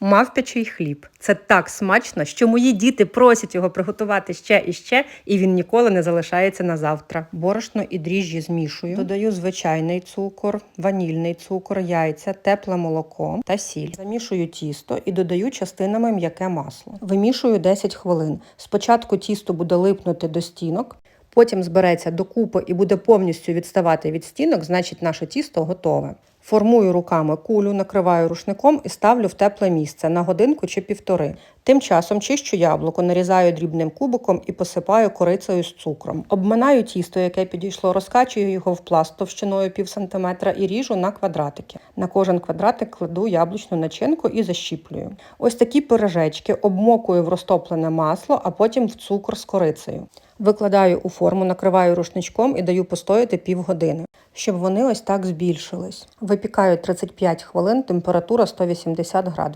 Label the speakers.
Speaker 1: Мавпячий хліб. Це так смачно, що мої діти просять його приготувати ще і ще, і він ніколи не залишається на завтра. Борошно і дріжджі змішую. Додаю звичайний цукор, ванільний цукор, яйця, тепле молоко та сіль. Замішую тісто і додаю частинами м'яке масло. Вимішую 10 хвилин. Спочатку тісто буде липнути до стінок. Потім збереться докупи і буде повністю відставати від стінок, значить наше тісто готове. Формую руками кулю, накриваю рушником і ставлю в тепле місце на годинку чи півтори. Тим часом чищу яблуко, нарізаю дрібним кубиком і посипаю корицею з цукром. Обминаю тісто, яке підійшло, розкачую його в пласт товщиною пів сантиметра і ріжу на квадратики. На кожен квадратик кладу яблучну начинку і защіплюю. Ось такі пирожечки обмокую в розтоплене масло, а потім в цукор з корицею. Викладаю у форму, накриваю рушничком і даю постояти півгодини, щоб вони ось так збільшились. Випікаю 35 хвилин, температура 180 градусів.